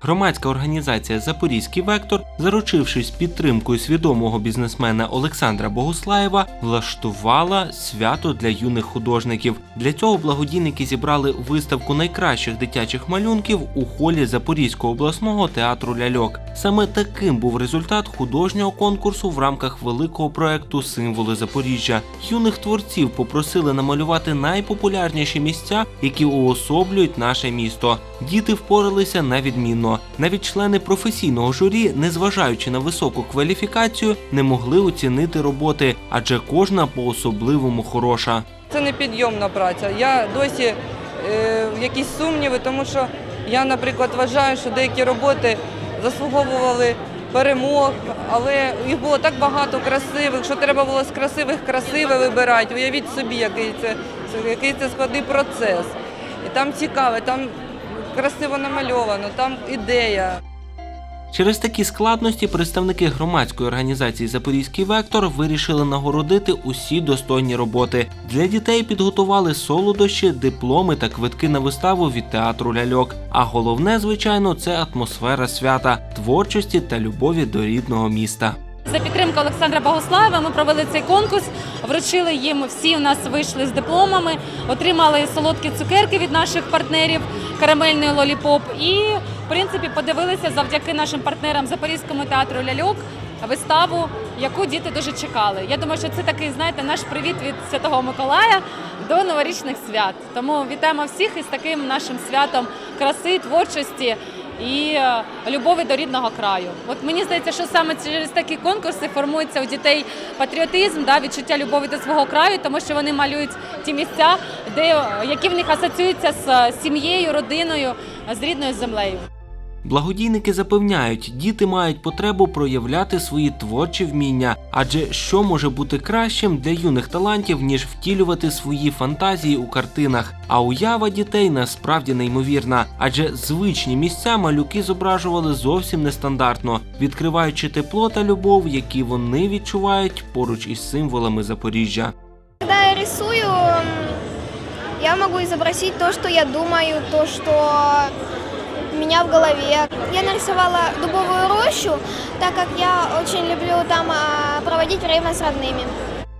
Громадська організація Запорізький вектор, заручившись підтримкою свідомого бізнесмена Олександра Богуслаєва, влаштувала свято для юних художників. Для цього благодійники зібрали виставку найкращих дитячих малюнків у холі Запорізького обласного театру ляльок. Саме таким був результат художнього конкурсу в рамках великого проекту Символи Запоріжжя. Юних творців попросили намалювати найпопулярніші місця, які уособлюють наше місто. Діти впоралися на відмінно. Навіть члени професійного журі, незважаючи на високу кваліфікацію, не могли оцінити роботи, адже кожна по-особливому хороша. Це не підйомна праця. Я досі е, якісь сумніви, тому що я, наприклад, вважаю, що деякі роботи заслуговували перемог, але їх було так багато красивих, що треба було з красивих красиве вибирати. Уявіть собі, який це- який це складний процес. І там цікаве, там красиво намальовано, там ідея. Через такі складності представники громадської організації Запорізький вектор вирішили нагородити усі достойні роботи. Для дітей підготували солодощі, дипломи та квитки на виставу від театру ляльок. А головне, звичайно, це атмосфера свята, творчості та любові до рідного міста. За підтримки Олександра Богослаєва ми провели цей конкурс, вручили їм всі у нас вийшли з дипломами, отримали солодкі цукерки від наших партнерів, карамельний лоліпоп. І в принципі подивилися завдяки нашим партнерам Запорізькому театру ляльок виставу, яку діти дуже чекали. Я думаю, що це такий, знаєте, наш привіт від Святого Миколая до новорічних свят. Тому вітаємо всіх із таким нашим святом краси, творчості і е, любові до рідного краю. От мені здається, що саме через такі конкурси формується у дітей патріотизм, да, відчуття любові до свого краю, тому що вони малюють ті місця, де е, які в них асоціюються з е, сім'єю, родиною, з рідною землею. Благодійники запевняють, діти мають потребу проявляти свої творчі вміння, адже що може бути кращим для юних талантів, ніж втілювати свої фантазії у картинах. А уява дітей насправді неймовірна, адже звичні місця малюки зображували зовсім нестандартно, відкриваючи тепло та любов, які вони відчувають поруч із символами Запоріжжя. Когда я рисую, я могу изобразить то, что я думаю, что у меня в голове. Я нарисовала дубовую рощу, так как я очень люблю там проводить время с родными.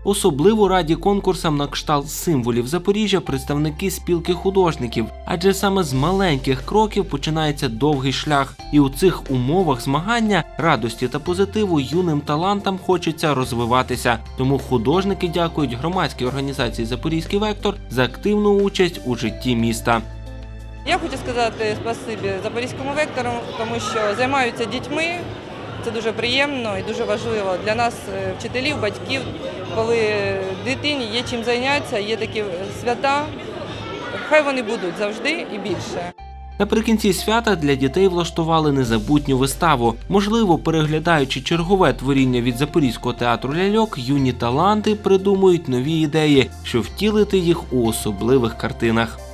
Особливо раді конкурсам на кшталт символів Запоріжжя представники спілки художників, адже саме з маленьких кроків починається довгий шлях, і у цих умовах змагання, радості та позитиву юним талантам хочеться розвиватися. Тому художники дякують громадській організації Запорізький вектор за активну участь у житті міста. Я хочу сказати спасибі Запорізькому вектору, тому що займаються дітьми. Це дуже приємно і дуже важливо для нас, е, вчителів, батьків, коли дитині є чим зайнятися, є такі свята. Хай вони будуть завжди і більше. Наприкінці свята для дітей влаштували незабутню виставу. Можливо, переглядаючи чергове творіння від Запорізького театру ляльок, юні таланти придумують нові ідеї, щоб втілити їх у особливих картинах.